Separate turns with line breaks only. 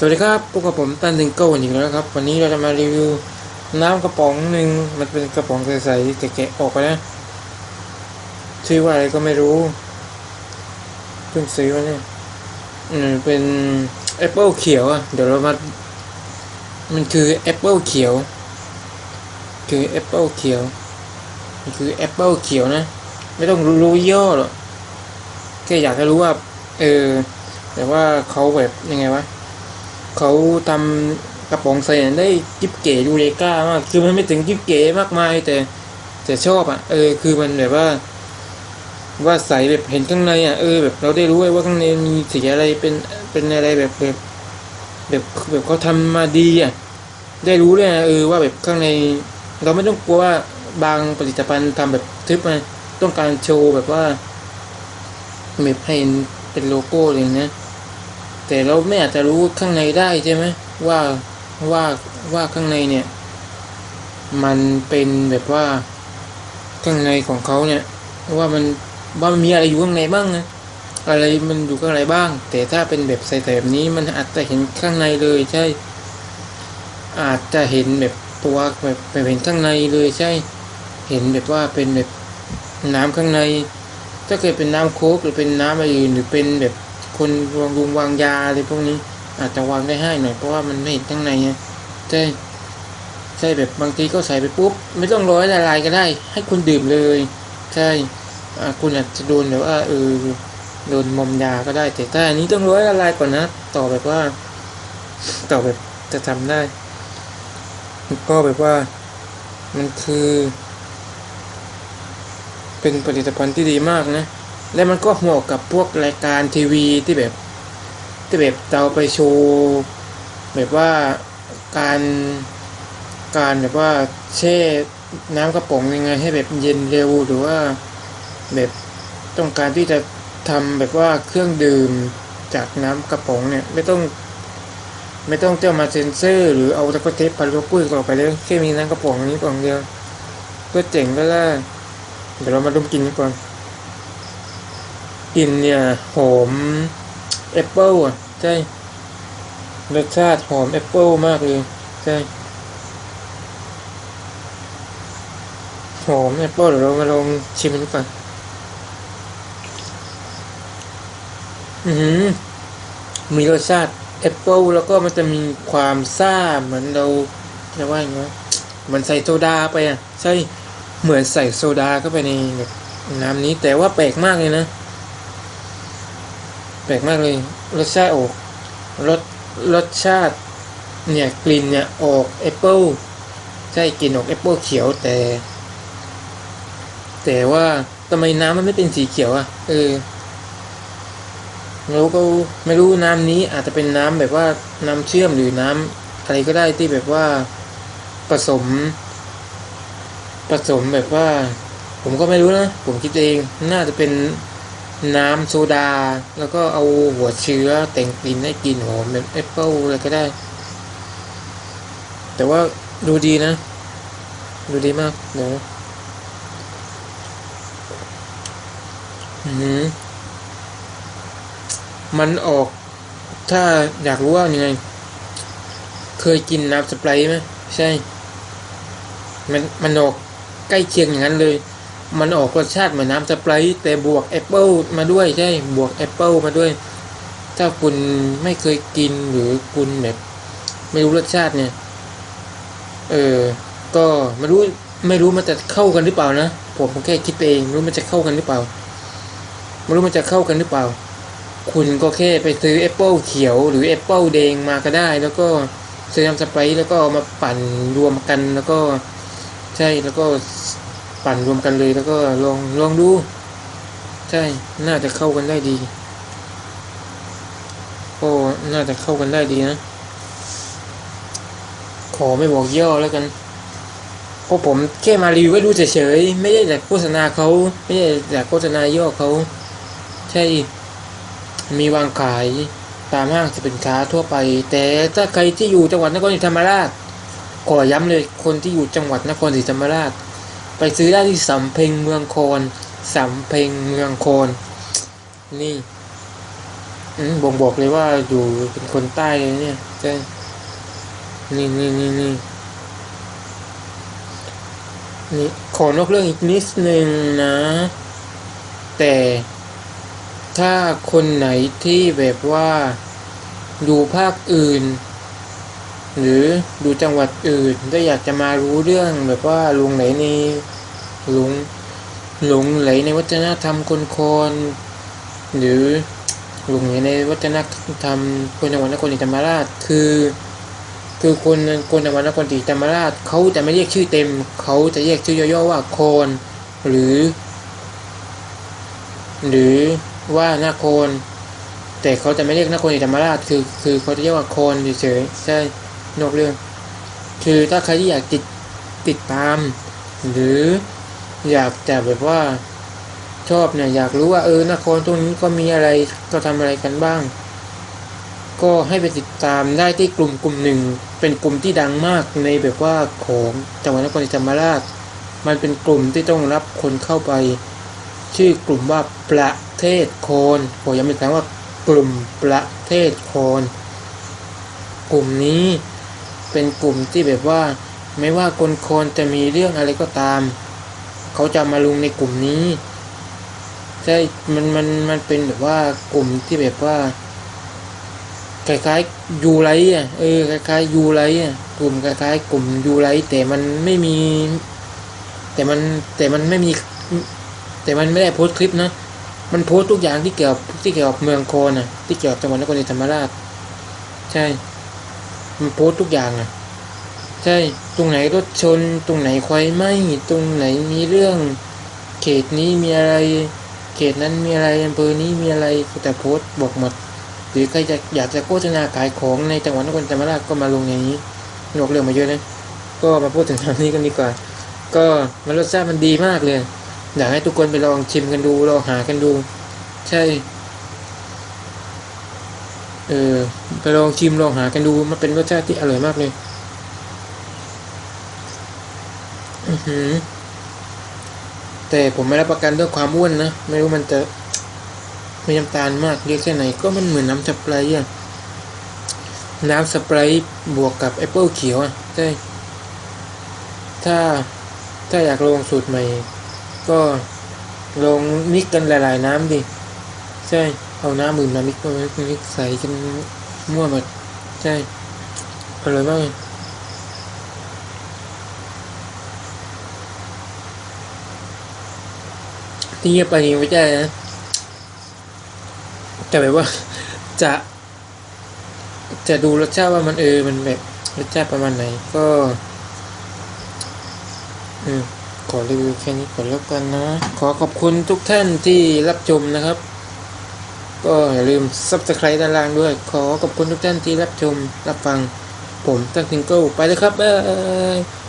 สวัสดีครับพวกกับผมตันทิงเกิลอีกแล้วครับ วันนี้เราจะมารีวิวน้ำกระป๋องหนึ่งมันเป็นกระป๋องใสๆแต่แกะออกไปแล้วชื่อว่าอะไรก็ไม่รู้เพิ่งซื้อมาเนี่ยอืมเป็นแอปเปิลเขียวอะเดี๋ยวเรามา มันคือแอปเปิลเขียว คือแอปเปิลเขียวมันคือแอปเปิลเขียวนะ ไม่ต้องรู้ย่อหรอกแค่อยากจะรู้ว่า เออ แต่ว่าเขาแบบยังไงวะ เขาทำกระป๋องใส่ได้จิบเก๋ยูเรกามากคือมันไม่ถึงจิบเก๋มากมาย แต่แต่ชอบอะเออคือมันแบบว่า ว่าใส่แบบเห็นข้างในอะเออแบบเราได้รู้ว่าข้างในมีสีอะไรเป็นเป็นอะไรแบบแบบแบบแบบเขาทำมาดีอะได้รู้เลยนะเออว่าแบบข้างใน เราไม่ต้องกลัวว่าบางผลิตภัณฑ์ทำแบบทึบมาต้องการโชว์แบบว่าแบบให้เห็นเป็นโลโก้อะไรอย่างเงี้ย แต่เราไม่อาจจะรู้ข้างในได้ใช่ไหมว่าว่าว่าข้างในเนี่ย มันเป็นแบบว่าข้างในของเขาเนี่ย ว่ามันว่ามันมีอะไรอยู่ข้างในบ้างนะอะไรมันอยู่ข้างในบ้าง แต่ถ้าเป็นแบบใส่แบบนี้มันอาจจะเห็นข้างในเลยใช่ อาจจะเห็นแบบตัวแบบแบบเห็นข้างในเลยใช่ เห็นแบบว่าเป็นแบบน้ำข้างใน ถ้าเกิดเป็นน้ำโค้กหรือเป็นน้ำอะไรอื่นหรือเป็นแบบ คนวางรุงวางยาอะไรพวกนี้ อาจจะวางได้ให้หน่อยเพราะว่ามันไม่เห็นข้างในไงใช่ใช่แบบบางทีก็ใส่ไปปุ๊บ ไม่ต้องร้อยละลายก็ได้ ให้คุณดื่มเลย ใช่คุณอาจจะโดนแบบว่าเออโดนมอมยาก็ได้ แต่ถ้าอันนี้ต้องร้อยละลายก่อนนะ ต่อแบบว่า ต่อแบบจะทำได้ก็แบบว่ามันคือ เป็นผลิตภัณฑ์ที่ดีมากนะ และมันก็เหมาะกับพวกรายการทีวีที่แบบที่แบบเราไปโชว์แบบว่าการการแบบว่าแช่น้ำกระป๋องยังไงให้แบบเย็นเร็วหรือว่าแบบต้องการที่จะทำแบบว่าเครื่องดื่มจากน้ำกระป๋องเนี่ยไม่ต้อง ไม่ต้องเจ้ามาเซ็นเซอร์ หรือเอาตะกร้เทปพันลโก้ต่อไปเลยแค่มีน้ำกระป๋องนี้กล่องเดียวก็เจ๋งก็ได้เดี๋ยวเรามาดมกินกันก่อน กลิ่นเนี่ยหอมแอปเปิลอะใช่รสชาติหอมแอปเปิลมากเลยใช่หอมแอปเปิลเดี๋ยวเรามาลองชิมมันก่อนอือหือมีรสชาติแอปเปิลแล้วก็มันจะมีความซ่าเหมือนเราจะว่าอย่างไงมันใส่โซดาไปอะ ใช่เหมือนใส่โซดาเข้าไปในแบบน้ำนี้แต่ว่าแปลกมากเลยนะ แปลกมากเลย รสชาติออกรสรสชาติเนี่ยกลิ่นเนี่ยออกแอปเปิลใช่กลิ่นออกแอปเปิลเขียวแต่ แต่ว่าทำไมน้ำมันไม่เป็นสีเขียวอะ่ะ เออเราก็ไม่รู้น้ำนี้อาจจะเป็นน้ำแบบว่าน้ำเชื่อมหรือน้ำอะไรก็ได้ที่แบบว่าผสมผสมแบบว่า ผมก็ไม่รู้นะ ผมคิดเองน่าจะเป็น น้ำโซดา แล้วก็เอาหัวเชื้อแต่งกลิ่นให้กลิ่นหอมแบบแอปเปิลอะไรก็ได้ แต่ว่าดูดีนะ ดูดีมากเดี๋ยวอืมมันออก ถ้าอยากรู้ว่ายังไง เคยกินน้ำสไปร์ไหมใช่ มันมันออกใกล้เคียงอย่างนั้นเลย มันออกรสชาติเหมือนน้ำสไปร์แต่บวกแอปเปิลมาด้วยใช่บวกแอปเปิลมาด้วย ถ้าคุณไม่เคยกินหรือคุณแบบ ไม่รู้รสชาติเนี่ย เออ ก็ไม่รู้ไม่รู้มันจะเข้ากันหรือเปล่านะผมแค่คิดเองไม่รู้มันจะเข้ากันหรือเปล่าไม่รู้มันจะเข้ากันหรือเปล่า คุณก็แค่ไปซื้อแอปเปิลเขียวหรือแอปเปิลแดงมาก็ได้ แล้วก็ซื้อน้ำสไปร์แล้วก็มาปั่นรวมกันแล้วก็ ใช่แล้วก็ ปั่นรวมกันเลยแล้วก็ลองลองดู ใช่ น่าจะเข้ากันได้ดีก็น่าจะเข้ากันได้ดีนะ ขอไม่บอกย่อแล้วกันเพราะผมแค่มารีวิวไว้ดูเฉยๆ ไม่ได้จากโฆษณาเขาไม่ได้จากโฆษณาย่อเขาใช่ มีวางขายตามห้างสินค้าทั่วไป แต่ถ้าใครที่อยู่จังหวัดนครศรีธรรมราชขอย้ำเลยคนที่อยู่จังหวัดนครศรีธรรมราช ไปซื้อได้ที่สำเพ็งเมืองโคนสำเพ็งเมืองโคนนี่บ่งบอกเลยว่าอยู่เป็นคนใต้เลยเนี่ยใช่นี่นี่นี่นี่นี่ขอนอกเรื่องอีกนิดนึงนะ แต่ถ้าคนไหนที่แบบว่าอยู่ภาคอื่น หรือดูจังหวัดอื่นถ้าอยากจะมารู้เรื่องแบบว่าหลงไหลในหลงหลงไหลในวัฒนธรรมคนคนหรือหลงไหลในวัฒนธรรมคนจังหวัดนครศรีธรรมราชคือ คือคนคนจังหวัดนครศรีธรรมราชเขาจะไม่เรียกชื่อเต็มเขาจะเรียกชื่อย่อๆว่าโคนหรือ หรือว่านาโคนแต่เขาจะไม่เรียกนครศรีธรรมราชคือคือเขาจะเรียกว่าโคนเฉยๆใช่ นอกเรื่อง คือถ้าใครที่อยากติดติดตาม หรืออยากจะแบบว่าชอบเนี่ยอยากรู้ว่าเออนครตรงนี้ก็มีอะไรก็ทำอะไรกันบ้าง ก็ให้ไปติดตามได้ที่กลุ่มกลุ่มหนึ่ง เป็นกลุ่มที่ดังมากในแบบว่าของจังหวัดนครศรีธรรมราช มันเป็นกลุ่มที่ต้องรับคนเข้าไป ชื่อกลุ่มว่าประเทศโคนขอย้ำอีกครั้งว่ากลุ่มประเทศโคน กลุ่มนี้ เป็นกลุ่มที่แบบว่า ไม่ว่าคนคนจะมีเรื่องอะไรก็ตาม เขาจะมาลงในกลุ่มนี้ใช่มันมันมันเป็นแบบว่ากลุ่มที่แบบว่าคล้ายๆยูไรอะเออคล้ายๆยูไรอะกลุ่มคล้ายๆ กลุ่มยูไรแต่มันไม่มี แต่มันแต่มันไม่มี แต่มันไม่ได้โพสต์คลิปนะมันโพสต์ทุกอย่างที่เกี่ยวที่เกี่ยวกับเมืองโคนอะที่เกี่ยวกับจังหวัดนครศรีธรรมราช ใช่ มันโพสทุกอย่างอะใช่ตรงไหนรถชน ตรงไหนไฟไหมตรงไหนมีเรื่อง เขตนี้มีอะไร เขตนั้นมีอะไรอำเภอนี้มีอะไรแต่โพสบอกหมดหรือใครจะอยากจะโฆษณาขายของในจังหวัดนครธรรมราชก็มาลงอย่างนี้นกเรื่องมาเยอะนะก็มาพูดถึงทางนี้กันดีกว่า ก็มันรสชาติมันดีมากเลย อยากให้ทุกคนไปลองชิมกันดูลองหากันดู ใช่ เออไปลองชิมลองหากันดูมันเป็นรสชาติที่อร่อยมากเลยอือหือแต่ผมไม่รับประกันเรื่องความอ้วนนะ ไม่รู้มันจะมีน้ำตาลมากเรียกแค่ไหน ก็มันเหมือนน้ำสปรท์อะน้ำสปรท์บวกกับแอปเปิลเขียวอะใช่ถ้าถ้าอยากลองสูตรใหม่ ก็ลองมิกกันหลาย ๆ น้ำดิ ใช่ เอาน้ำอื่นมามิกมามิกใส่กันมั่วหมดใช่อร่อยมากเลยที่เงียบไปนี่ไม่ใช่นะแต่แบบว่าจะ จะดูรสชาติว่ามันเออมันแบบรสชาติประมาณไหนก็อืมขอรีวิวแค่นี้ก่อนแล้วกันนะ ขอขอบคุณทุกท่านที่รับชมนะครับ ก็อย่าลืม subscribe ด้านล่างด้วย ขอขอบคุณทุกท่านที่รับชมรับฟังผมตั้งทิงเกิลไปเลยครับบ๊ายบาย